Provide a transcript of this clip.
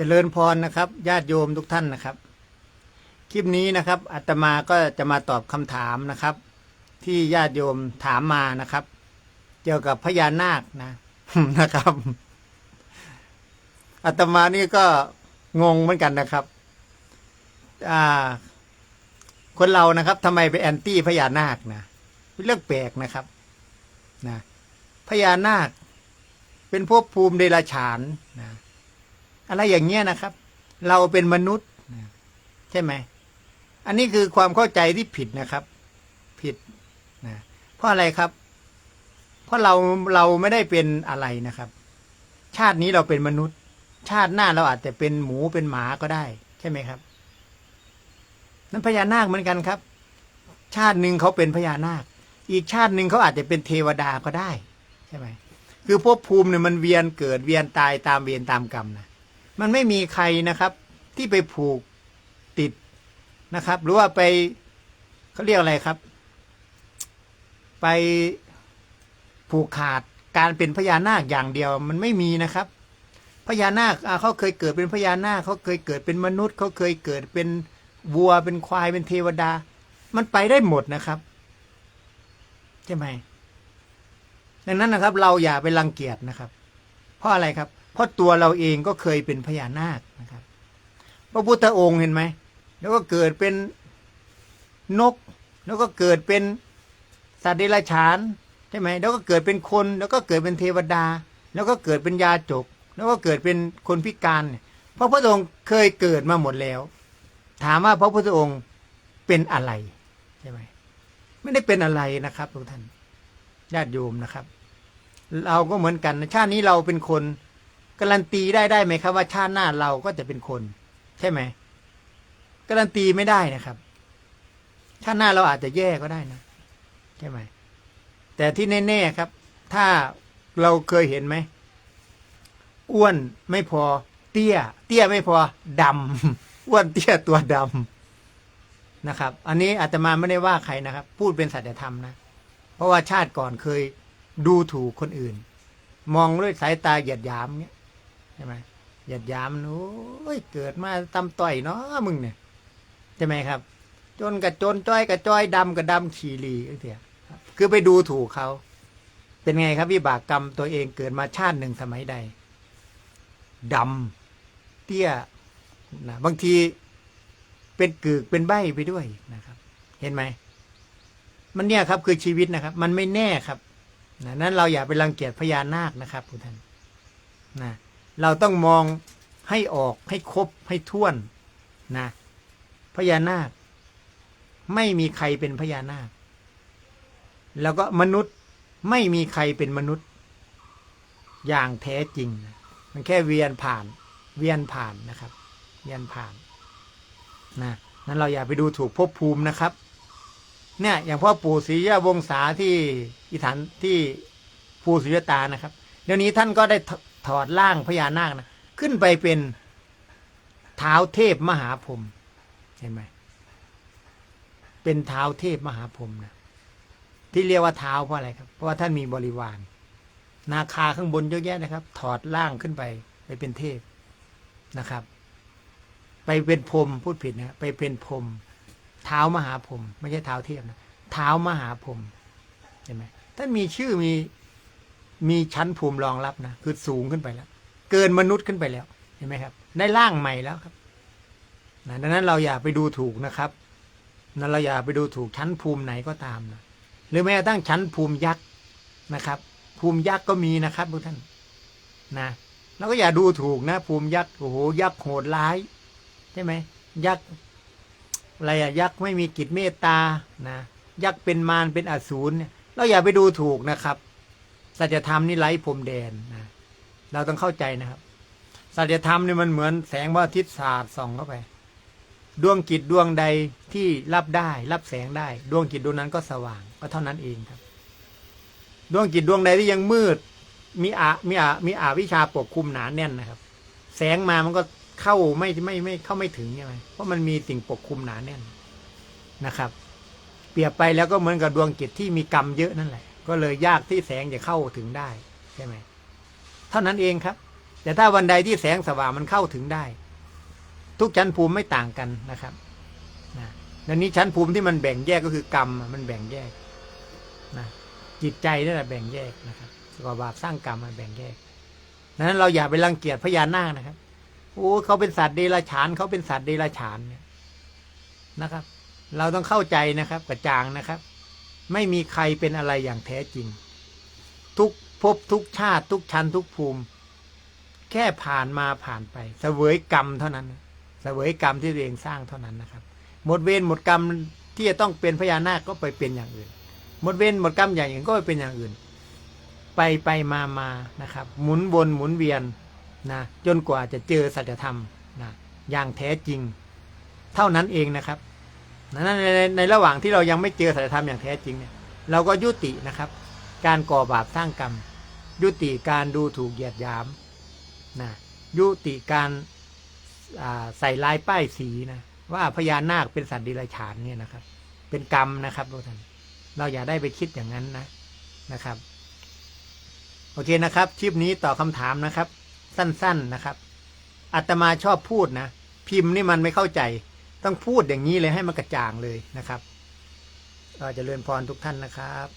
เจริญพรนะครับญาติโยมทุกท่านนะครับ คลิปนี้นะครับอาตมาก็จะมาตอบคำถามนะครับ ที่ญาติโยมถามมานะครับ เกี่ยวกับพญานาคนะนะครับอาตมานี่ก็งงเหมือนกันนะครับ อ่า คนเรานะครับทำไมไปแอนตี้พญานาคนะเป็นเรื่องแปลกนะครับนะพญานาค เป็นภพภูมิเดรัจฉานนะ อะไรอย่างเงี้ยนะครับ เราเป็นมนุษย์ ใช่ไหม อันนี้คือความเข้าใจที่ผิดนะครับ ผิดนะเพราะอะไรครับ เพราะเราเราไม่ได้เป็นอะไรนะครับ ชาตินี้เราเป็นมนุษย์ ชาติหน้าเราอาจจะเป็นหมูเป็นหมาก็ได้ ใช่ไหมครับ นั้นพญานาคเหมือนกันครับ ชาติหนึ่งเขาเป็นพญานาค อีกชาติหนึ่งเขาอาจจะเป็นเทวดาก็ได้ ใช่ไหมคือภพภูมิเนี่ยมันเวียนเกิดเวียนตายตามเวียนตามกรรมนะ มันไม่มีใครนะครับ ที่ไปผูกติดนะครับ หรือว่าไปเขาเรียกอะไรครับ ไปผูกขาดการเป็นพญานาคอย่างเดียวมันไม่มีนะครับ พญานาคเขาเคยเกิดเป็นพญานาคเขาเคยเกิดเป็นมนุษย์เขาเคยเกิดเป็นวัวเป็นควายเป็นเทวดา มันไปได้หมดนะครับใช่ไหมดังนั้นนะครับ เราอย่าไปรังเกียจนะครับ เพราะอะไรครับ ราะตัวเราเองก็เคยเป็นพญานาคนะครับ พระพุทธองค์เห็นไหม แล้วก็เกิดเป็นนก แล้วก็เกิดเป็นสัตว์เดรัจฉานใช่ไหม แล้วก็เกิดเป็นคน แล้วก็เกิดเป็นเทวดา แล้วก็เกิดเป็นยาจก แล้วก็เกิดเป็นคนพิการเนี่ยพระองค์เคยเกิดมาหมดแล้ว ถามว่าพระพุทธองค์เป็นอะไรใช่ไหมไม่ได้เป็นอะไรนะครับทุกท่านญาติโยมนะครับ เราก็เหมือนกันชาตินี้เราเป็นคน การันตีได้ได้ไหมครับ ว่าชาติหน้าเราก็จะเป็นคน ใช่ไหมการันตีไม่ได้นะครับ ชาติหน้าเราอาจจะแย่ก็ได้นะใช่ไหมแต่ที่แน่ๆครับ ถ้าเราเคยเห็นไหมอ้วนไม่พอ เตี้ย เตี้ยไม่พอดำอ้วนเตี้ยตัวดำนะครับ อันนี้อาตมาไม่ได้ว่าใครนะครับ พูดเป็นสัจธรรมนะเพราะว่าชาติก่อนเคยดูถูกคนอื่น มองด้วยสายตาเหยียดหยามเงี้ย ใช่ไหมหยียดยามโอ้ยเกิดมาตำต่อยเนาะมึงเนี่ยใช่ไหมครับ จนกับจนจ้อยกับจ้อยดำกับดำขี่รีเถียคือไปดูถูกเขาเป็นไงครับวิบากกรรมตัวเองเกิดมาชาติหนึ่งสมัยใดดำเตี้ยนะบางทีเป็นกึกเป็นใบไปด้วยนะครับ เห็นไหมมันเนี่ยครับคือชีวิตนะครับ มันไม่แน่ครับนะนั้นเราอย่าไปรังเกียจพญานาคนะครับทุกท่านนะ เราต้องมองให้ออกให้ครบให้ท่วนนะพญานาค ไม่มีใครเป็นพญานาค แล้วก็มนุษย์ไม่มีใครเป็นมนุษย์ อย่างแท้จริง มันแค่เวียนผ่าน เวียนผ่านนะครับ เวียนผ่านนะนั้นเราอย่าไปดูถูกภพภูมินะครับ เนี่ย อย่างพ่อปู่ศรียาวงศาที่อีฐานที่ภูศรียตานะครับ เดี๋ยวนี้ท่านก็ได้ ถอดร่างพญานาคนะขึ้นไปเป็นเท้าเทพมหาพรหมเห็นไหมเป็นเท้าเทพมหาพรหมนะที่เรียกว่าเท้าเพราะอะไรครับ เพราะว่าท่านมีบริวาร นาคาข้างบนเยอะแยะนะครับ ถอดร่างขึ้นไป ไปเป็นเทพนะครับ ไปเป็นพรมพูดผิดนะไปเป็นพรมเท้ามหาพรมไม่ใช่เท้าเทียบนะเท้ามหาพรมเห็นไหมท่านมีชื่อมี มีชั้นภูมิรองรับนะคือสูงขึ้นไปแล้ว เกินมนุษย์ขึ้นไปแล้วเห็นไหมครับ ได้ร่างใหม่แล้วครับนะดังนั้นเราอย่าไปดูถูกนะครับนั้นเราอย่าไปดูถูกชั้นภูมิไหนก็ตามนะหรือแม้กระทั่งชั้นภูมิยักษ์นะครับ ภูมิยักษ์ก็มีนะครับทุกท่านนะเราก็อย่าดูถูกนะ ภูมิยักษ์โอ้โหยักษ์โหดร้ายใช่ไหมยักษ์อะไรอะยักษ์ไม่มีกิจเมตตานะยักษ์เป็นมารเป็นอสูรเนี่ยเราอย่าไปดูถูกนะครับ สัจธรรมนี่ไร้พรมแดนนะเราต้องเข้าใจนะครับ สัจธรรมนี่มันเหมือนแสงพระอาทิตย์สาดส่องเข้าไป ดวงจิตดวงใดที่รับได้ รับแสงได้ ดวงจิตดวงนั้นก็สว่างก็เท่านั้นเองครับ ดวงจิตดวงใดที่ยังมืด มีอามีอามีอาวิชาปกคลุมหนาแน่นนะครับ แสงมามันก็เข้าไม่ไม่ไม่เข้าไม่ถึงใช่ไหมเพราะมันมีสิ่งปกคลุมหนาแน่นนะครับ เปรียบไปแล้วก็เหมือนกับดวงจิตที่มีกรรมเยอะนั่นแหละ ก็เลยยากที่แสงจะเข้าถึงได้ใช่ไหมเท่านั้นเองครับ แต่ถ้าวันใดที่แสงสว่างมันเข้าถึงได้ ทุกชั้นภูมิไม่ต่างกันนะครับนะดังนี้ชั้นภูมิที่มันแบ่งแยกก็คือกรรมมันแบ่งแยกนะจิตใจนั่แหละแบ่งแยกนะครับก่อบาปสร้างกรรมมันแบ่งแยกนั้นเราอย่าไปรังเกียจพญานาคนะครับโอ้เขาเป็นสัตว์เดรัจฉานเขาเป็นสัตว์เดรัจฉานเนี่ยนะครับ เราต้องเข้าใจนะครับกระจ่างนะครับ ไม่มีใครเป็นอะไรอย่างแท้จริง ทุกภพทุกชาติ ทุกชั้นทุกภูมิ แค่ผ่านมาผ่านไปเสวยกรรมเท่านั้นเสวยกรรมที่ตัวเองสร้างเท่านั้นนะครับ หมดเวรหมดกรรมที่จะต้องเป็นพญานาคก็ไปเป็นอย่างอื่น หมดเวรหมดกรรมอย่างอื่นก็ไปเป็นอย่างอื่น ไปไปมามานะครับ หมุนวนหมุนเวียนนะจนกว่าจะเจอสัจธรรมนะอย่างแท้จริง เท่านั้นเองนะครับ นั้นในในในระหว่างที่เรายังไม่เจอสัจธรรมอย่างแท้จริงเนี่ยเราก็ยุตินะครับ การก่อบาปสร้างกรรม ยุติการดูถูกเหยียดหยามนะยุติการใส่ลายป้ายสีนะว่าพญานาคเป็นสัตว์ดิรัจฉานเนี่ยนะครับ เป็นกรรมนะครับทุกท่านเราอย่าได้ไปคิดอย่างนั้นนะนะครับ โอเคนะครับคลิปนี้ตอบคำถามนะครับ สั้นๆนะครับอาตมาชอบพูดนะ พิมพ์นี่มันไม่เข้าใจ ต้องพูดอย่างนี้เลยให้มันกระจ่างเลยนะครับก็จะเรียนพรทุกท่านนะครับ